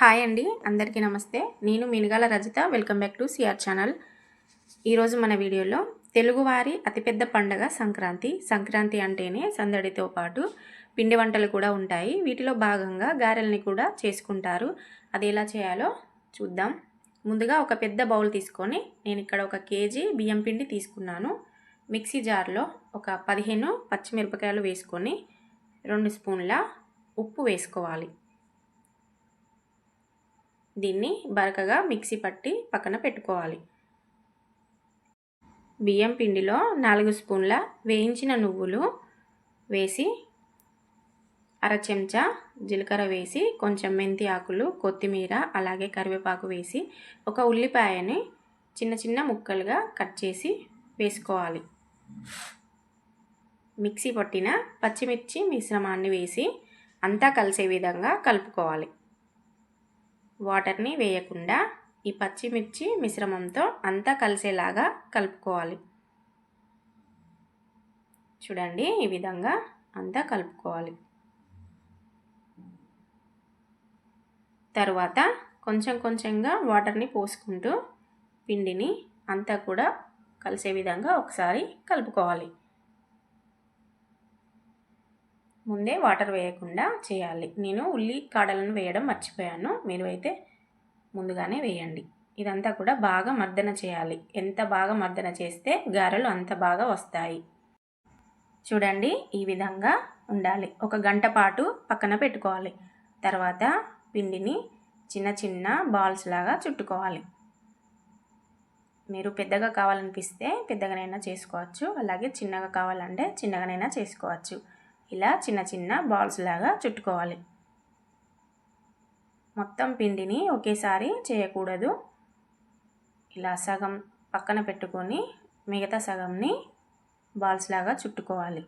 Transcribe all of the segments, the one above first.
Hi అండి అందరికీ నమస్తే. నేను Minugala Rajitha welcome back to CR channel. ఈరోజు మన వీడియోలో తెలుగువారి అతిపెద్ద పండగ సంక్రాంతి. సంక్రాంతి అంటేనే సందడితో పాటు పిండి వంటలు కూడా ఉంటాయి. వీటిలో భాగంగా గారెల్ని కూడా చేసుకుంటారు. అది ఎలా చేయాలో చూద్దాం. ముందుగా ఒక పెద్ద బౌల్ తీసుకొని నేను ఇక్కడ ఒక కేజీ బియ్యం పిండి తీసుకున్నాను. మిక్సీ జార్లో ఒక పదిహేను పచ్చిమిరపకాయలు వేసుకొని రెండు స్పూన్ల ఉప్పు వేసుకోవాలి. దీన్ని బరకగా మిక్సీ పట్టి పక్కన పెట్టుకోవాలి. బియ్యం పిండిలో నాలుగు స్పూన్ల వేయించిన నువ్వులు వేసి అర చెంచా జీలకర్ర వేసి కొంచెం మెంతి ఆకులు కొత్తిమీర అలాగే కరివేపాకు వేసి ఒక ఉల్లిపాయని చిన్న చిన్న ముక్కలుగా కట్ చేసి వేసుకోవాలి. మిక్సీ పట్టిన పచ్చిమిర్చి మిశ్రమాన్ని వేసి అంతా కలిసే విధంగా కలుపుకోవాలి. వాటర్ని వేయకుండా ఈ పచ్చిమిర్చి మిశ్రమంతో అంతా కలిసేలాగా కలుపుకోవాలి. చూడండి ఈ విధంగా అంతా కలుపుకోవాలి. తర్వాత కొంచెం కొంచెంగా వాటర్ని పోసుకుంటూ పిండిని అంతా కూడా కలిసే విధంగా ఒకసారి కలుపుకోవాలి. ముందే వాటర్ వేయకుండా చేయాలి. నేను ఉల్లి కాడలను వేయడం మర్చిపోయాను. మీరు అయితే ముందుగానే వేయండి. ఇదంతా కూడా బాగా మర్దన చేయాలి. ఎంత బాగా మర్దన చేస్తే గారెలు అంత బాగా వస్తాయి. చూడండి ఈ విధంగా ఉండాలి. ఒక గంట పాటు పక్కన పెట్టుకోవాలి. తర్వాత పిండిని చిన్న చిన్న బాల్స్ లాగా చుట్టుకోవాలి. మీరు పెద్దగా కావాలనిపిస్తే పెద్దగానైనా చేసుకోవచ్చు. అలాగే చిన్నగా కావాలంటే చిన్నగానైనా చేసుకోవచ్చు. ఇలా చిన్న చిన్న బాల్స్ లాగా చుట్టుకోవాలి. మొత్తం పిండిని ఒకేసారి చేయకూడదు. ఇలా సగం పక్కన పెట్టుకొని మిగతా సగంని బాల్స్ లాగా చుట్టుకోవాలి.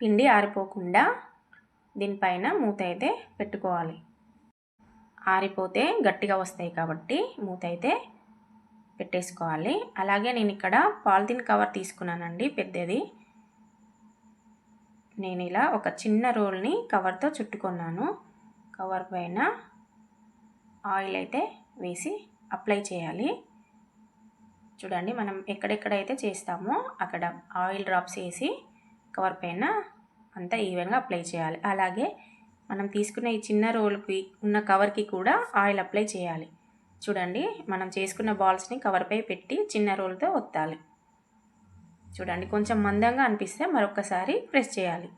పిండి ఆరిపోకుండా దీనిపైన మూత అయితే పెట్టుకోవాలి. ఆరిపోతే గట్టిగా వస్తాయి కాబట్టి మూత అయితే పెట్టేసుకోవాలి. అలాగే నేను ఇక్కడ పాలిథిన్ కవర్ తీసుకున్నానండి పెద్దది. నేను ఇలా ఒక చిన్న రోల్ని కవర్తో చుట్టుకున్నాను. కవర్ పైన ఆయిల్ అయితే వేసి అప్లై చేయాలి. చూడండి మనం ఎక్కడెక్కడైతే చేస్తామో అక్కడ ఆయిల్ డ్రాప్స్ వేసి కవర్ పైన అంతా ఈవెన్గా అప్లై చేయాలి. అలాగే మనం తీసుకున్న ఈ చిన్న రోల్కి ఉన్న కవర్కి కూడా ఆయిల్ అప్లై చేయాలి. చూడండి మనం చేసుకున్న బాల్స్ని కవర్పై పెట్టి చిన్న రోల్తో ఒత్తాలి. చూడండి కొంచెం మందంగా అనిపిస్తే మరొకసారి ప్రెస్ చేయాలి.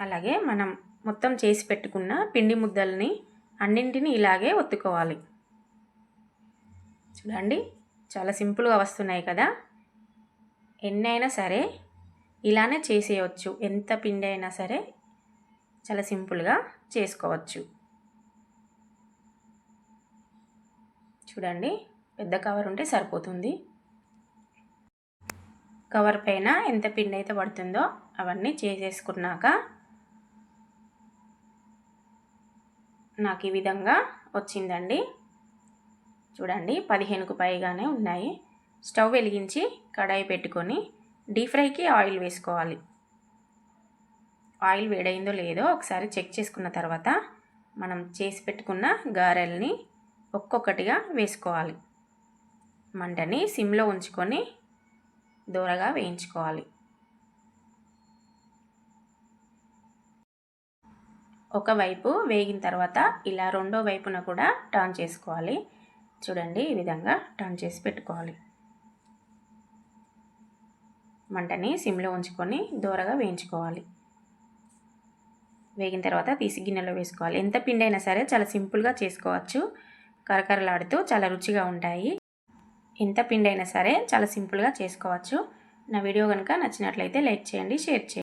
అలాగే మనం మొత్తం చేసి పెట్టుకున్న పిండి ముద్దల్ని అన్నింటినీ ఇలాగే ఒత్తుకోవాలి. చూడండి చాలా సింపుల్గా వస్తున్నాయి కదా. ఎన్నైనా సరే ఇలానే చేసేయచ్చు. ఎంత పిండి అయినా సరే చాలా సింపుల్గా చేసుకోవచ్చు. చూడండి పెద్ద కవర్ ఉంటే సరిపోతుంది. కవర్ పైన ఎంత పిండి అయితే పడుతుందో అవన్నీ చేసేసుకున్నాక నాకు ఈ విధంగా వచ్చిందండి. చూడండి పదిహేనుకు పైగానే ఉన్నాయి. స్టవ్ వెలిగించి కడాయి పెట్టుకొని డీప్ ఫ్రైకి ఆయిల్ వేసుకోవాలి. ఆయిల్ వేడైందో లేదో ఒకసారి చెక్ చేసుకున్న తర్వాత మనం చేసి పెట్టుకున్న గారెల్ని ఒక్కొక్కటిగా వేసుకోవాలి. మంటని సిమ్లో ఉంచుకొని దూరగా వేయించుకోవాలి. ఒకవైపు వేగిన తర్వాత ఇలా రెండో వైపున కూడా టర్న్ చేసుకోవాలి. చూడండి ఈ విధంగా టర్న్ చేసి పెట్టుకోవాలి. మంటని సిమ్లో ఉంచుకొని దూరగా వేయించుకోవాలి. వేగిన తర్వాత తీసి గిన్నెలో వేసుకోవాలి. ఎంత పిండి అయినా సరే చాలా సింపుల్గా చేసుకోవచ్చు. కరకరలాడుతూ చాలా రుచిగా ఉంటాయి. ఎంత పిండి అయినా సరే చాలా సింపుల్గా చేసుకోవచ్చు. నా వీడియో కనుక నచ్చినట్లయితే లైక్ చేయండి షేర్ చేయండి.